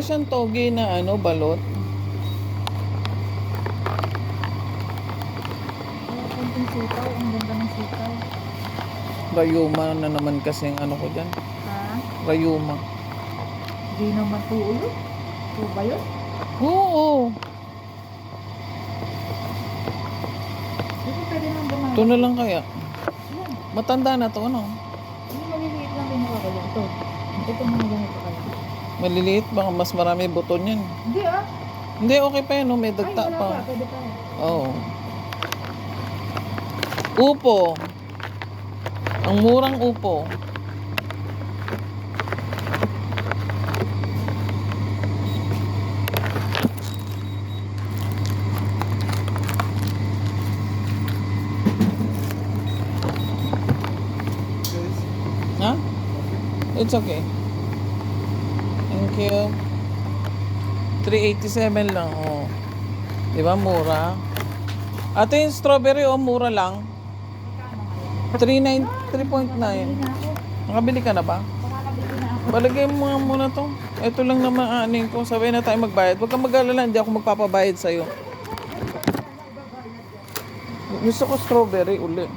siyang toge na ano, balot. Wala konting sitaw. Ang ganda ng sitaw. Rayuma na naman kasi ang ano ko dyan. Ha? Rayuma. Di naman tuulo. Ito ba yun? Oo. Hindi pwede nang gumamit. Ito na lang kaya. Matanda na to, ano? Hindi maliliit lang din ako Ito. Ito mga ganito. Maliliit, baka mas marami buton yan. Hindi ah. Hindi, okay pa yun, no? may Ay, dagta pa. pa. Pwede pa. Oo. Upo. Ang murang upo. Ha? It's okay. Thank you. 387 lang, oh. Di ba, mura? Ate, yung strawberry, oh, mura lang. 3.9 3.9. Nakabili ka na ba? Balagay mo nga muna to. Ito lang naman aanin ko. Sabay na tayo magbayad. Huwag kang mag-alala, hindi ako magpapabayad sa'yo. Gusto ko strawberry uli.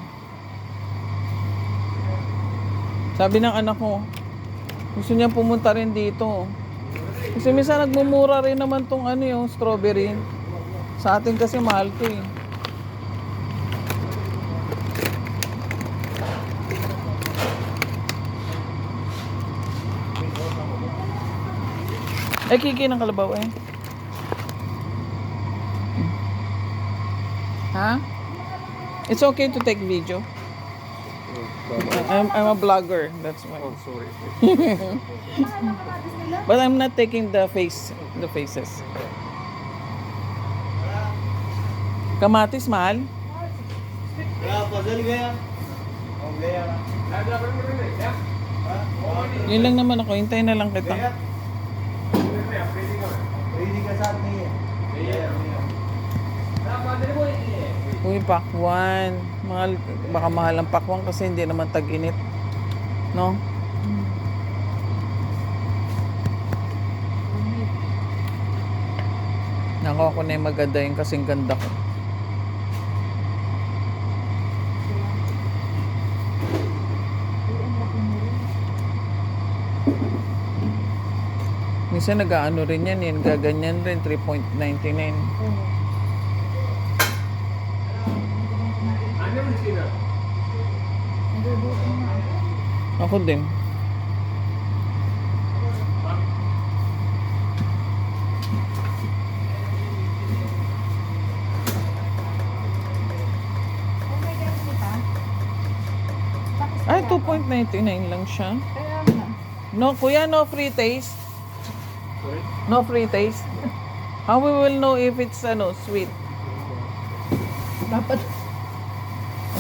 Sabi ng anak ko, gusto niya pumunta rin dito. Kasi minsan nagmumura rin naman tong ano yung strawberry. Sa atin kasi mahal to eh. Eh, kiki ng kalabaw eh. Ha? It's okay to take video. I'm, I'm a blogger, that's why. Oh, sorry. But I'm not taking the face, the faces. Kamatis, mahal? Yun lang naman ako, hintayin na lang kita. Uy, pakwan. Mahal, baka mahal ang pakwan kasi hindi naman tag-init. No? Nako ako na yung maganda yung kasing ganda ko. Minsan nag-ano rin yan, yan gaganyan rin, 3.99. Ako din. Ay, 2.99 lang siya. No, kuya, no free taste. No free taste. How we will know if it's ano, sweet? Dapat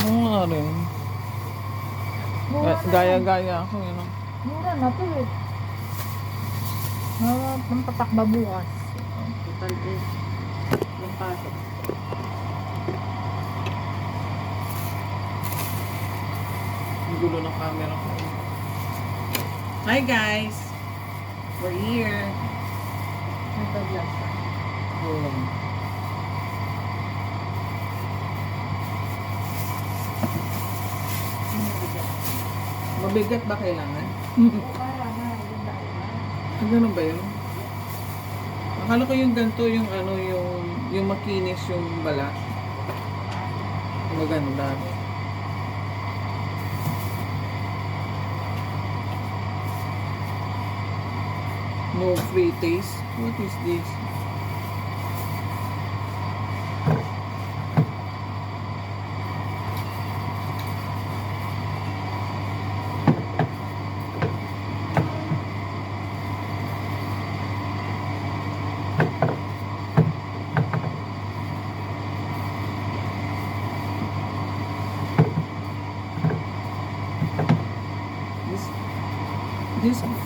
Ano nga rin? Gaya-gaya ako, yun. Mura na to eh. Mga pampatakba bukas. Total eh. Yung pasok. Ang gulo ng camera ko. Hi guys! We're here. Nagpa-vlog pa. Oh. Mabigat ba kailangan? Na. Ah, ganun ba yun? Akala ko yung ganito, yung ano, yung, yung makinis yung balat. Maganda. No free taste. What is? This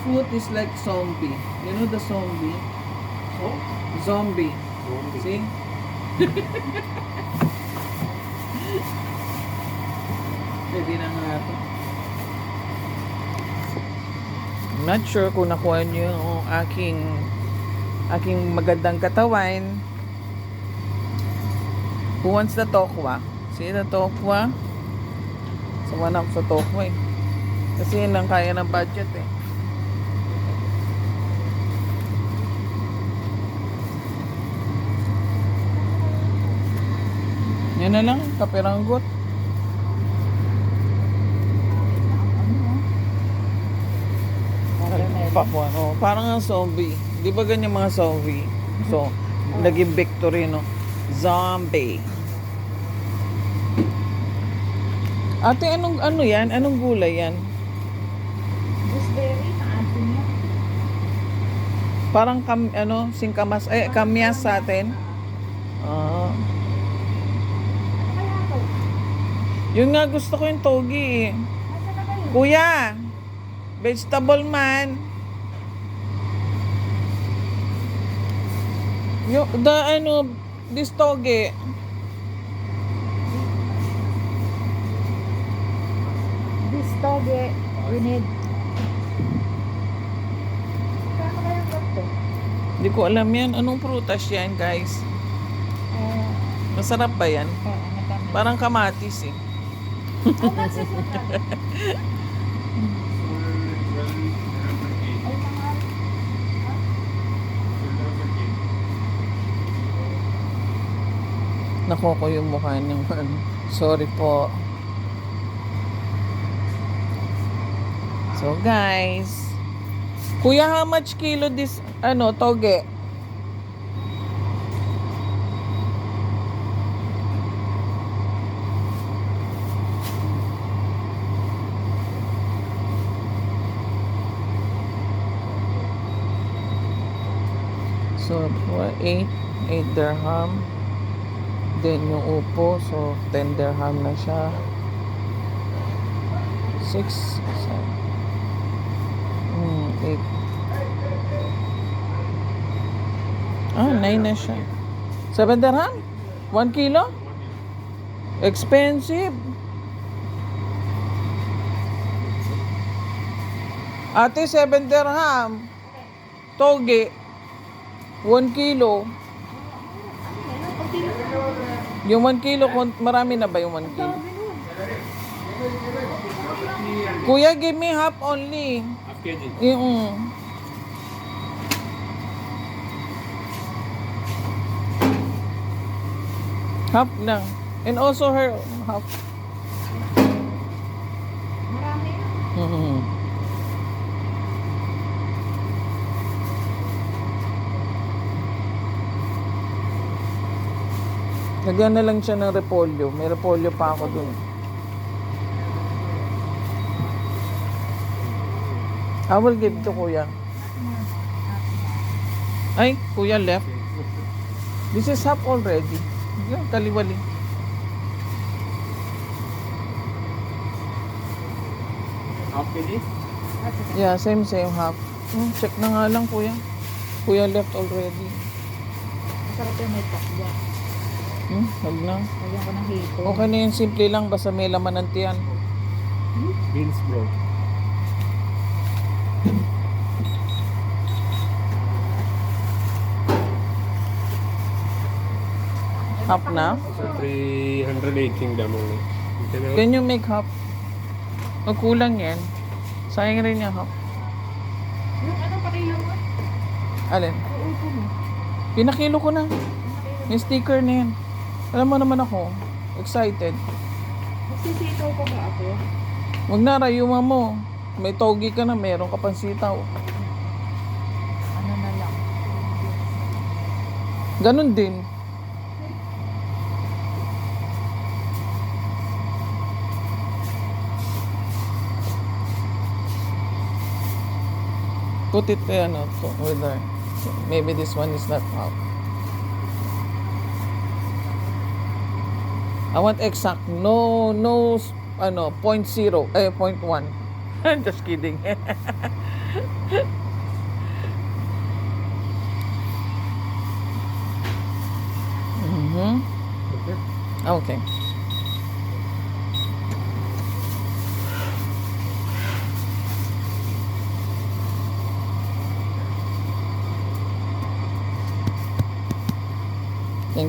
this fruit is like zombie. You know the zombie? Zombie. See? Pwede na nga ito. I'm not sure kung nakuha niyo yung aking aking magandang katawan. Who wants the tokwa? See the tokwa? Na ako sa tokwa eh. Kasi yun lang kaya ng budget eh. Yan na lang, kapiranggot. Pakwan, oh, parang ang zombie. Di ba ganyan mga zombie? So, naging victory, no? Zombie. Ate, anong ano yan? Anong gulay yan? Gooseberry, naasin niya. Parang kam, ano, singkamas, eh, kamyas sa atin. Ah. Kaya to. Yun nga gusto ko yung togi eh. Kuya, vegetable man. Yung, the ano, this toge. This toge, we need. Hindi ko alam yan. Anong prutas yan, guys? Eh, Masarap ba yan? oh, ano? Parang kamatis eh. Oh, nasusunod. Ay, mga Nakoko yung mukha ano. Sorry po. So guys, Kuya, how much kilo this ano toge? So, what, 8, 8 dirham. Then, yung upo, so 10 dirham na siya. 6, 7, hmm, 8. Ah, 9 na siya. 7 dirham? 1 kilo? Expensive. Ate, 7 dirham. Toge. 1 kilo. Yung 1 kilo, marami na ba yung 1 kilo? Kuya, give me half only. Half kg. Yung... Half lang. And also her half. Marami na. Mhm. Lagyan na lang siya ng repolyo. May repolyo pa ako dun. I will give to kuya. Ay, kuya left. This is half already. Yan, kaliwali. Half kg? Yeah, same same half. Hmm, check na nga lang kuya. Kuya left already. Masarap yung may pakya. Hmm, wag na. Lagyan ko ng hito. Okay na yun, simple lang basta may laman ng tiyan. Beans bro. Half na. So 318 damo na. Can you make half? Magkulang yan. Sayang rin yung half. Yung ano pa kayo mo? Alin? Pinakilo ko na. Yung sticker na yan. Alam mo naman ako. Excited. Magsisitaw pa ba ako? Wag na, rayuma mo. May togi ka na, meron ka pang sitaw. Ano na lang. Ganon din. Put it eh, ano, to, with her. So, maybe this one is not out. I want exact. No, no, ano, point zero, eh, point one. Just kidding. mm-hmm. Okay. Okay.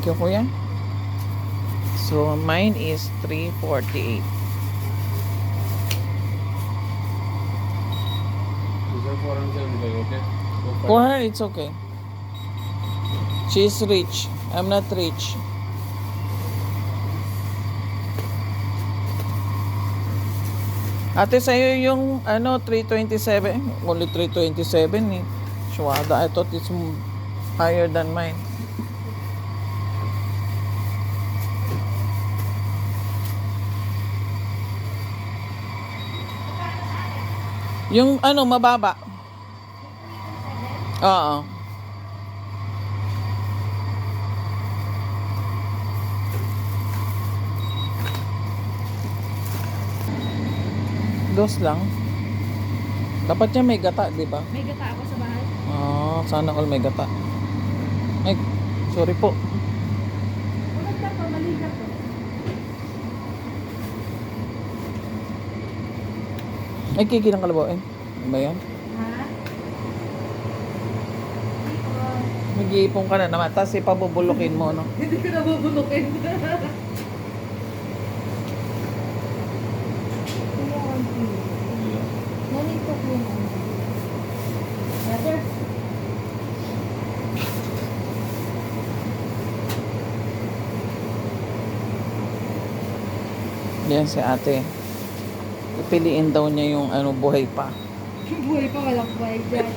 you, kuya. So, mine is 348. These are 475, okay? Go for her, it's okay. She's rich. I'm not rich. Ate, sa'yo yung ano, 327. Only 327 eh. Shwada, I thought it's higher than mine. Yung ano, mababa. Oo. Dos lang. Dapat niya may gata, di ba? May gata ako sa bahay. Ah, sana all may gata. Ay, sorry po. Walang gata, mali gata. Ay, kiki ng kalabaw eh. Ano ba yan? Ha? Mag-iipon ka na naman, tapos ipabubulukin mo, no? Hindi ko clean. Brother, Yan si ate. Ipiliin daw niya yung ano, buhay pa. buhay pa walang buhay dyan.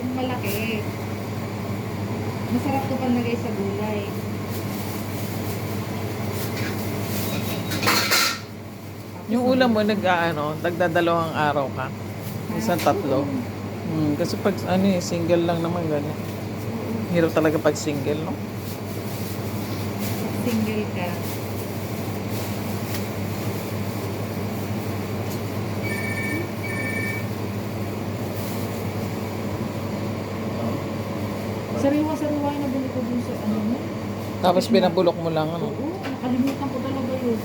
yung malaki. Masarap to panlagay sa gulay. Yung ulam mo, nag, ano, nagdadalawang araw ka. Isang tatlo. Hmm, kasi pag ano eh, single lang naman ganyan. Hirap talaga pag single, no? Single ka. Sariwa-sariwa yung nabili ko dun sa ano mo. Tapos pinabulok mo lang, ano? Oo, nakalimutan ko talaga yun.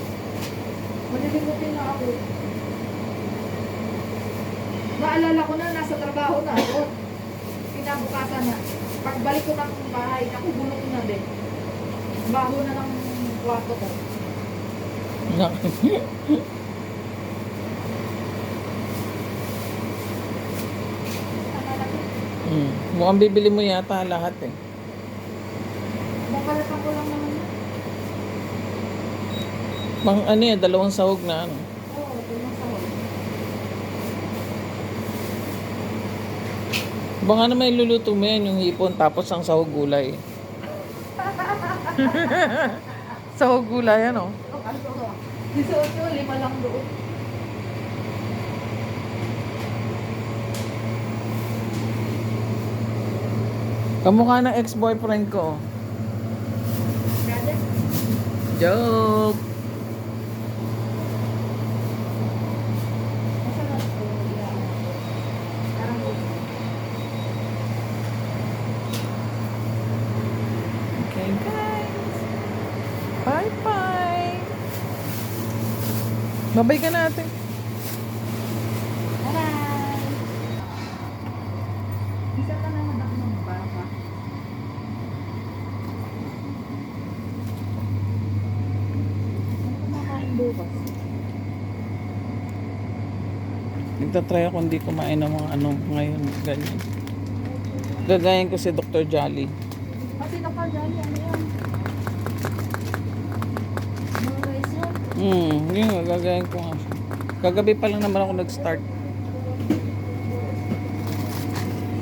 Malilimutin na ako. Naalala ko na, nasa trabaho na ako. Pinabukasan na. Pagbalik ko ng bahay, ako bulok na din. Baho na ng kwarto ko. hmm. Mukhang bibili mo yata lahat eh. Babalatan ko lang naman yun. Pang ano eh, dalawang sahog na ano. Oo, yung sahod. Baka naman iluluto mo yan yung hipon tapos ang sahog gulay. sahog gulay ano? To? 18, lima lang doon. Kamukha ng ex-boyfriend ko. Brother, Joke! masarap to. Yeah. Parang Okay guys. Bye-bye. Babay ka natin. Bye! Isa ka naman ng baba. Ano kumakain bukas? Nagtatry ako hindi kumain ng mga ano ngayon. Ganyan. Gagayan ko si Dr. Jolly. Kasi nakadali, ano yan? Mga rice yan? Hmm, yun nga, gagayan ko nga siya. Kagabi pa lang naman ako nag-start.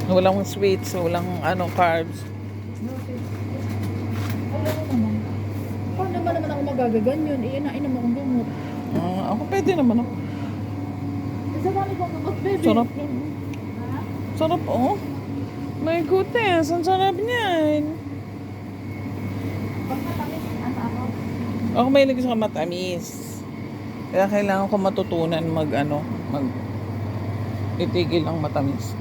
Walang sweets, walang ano, carbs. Wala ko naman. Paano naman naman ako magagaganyan? Iinain naman akong gamot. Ah, ako pwede naman ako. Kong gamot, baby. Sarap? Sarap, oh. My goodness, ang sarap niyan. Pag matamis, ano ako? Ako may sa matamis. Kaya kailangan ko matutunan mag ano, mag itigil ang matamis.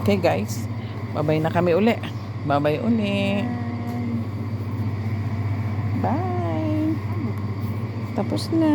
Okay guys, babay na kami uli. Babay uli. Bye. Tapos na.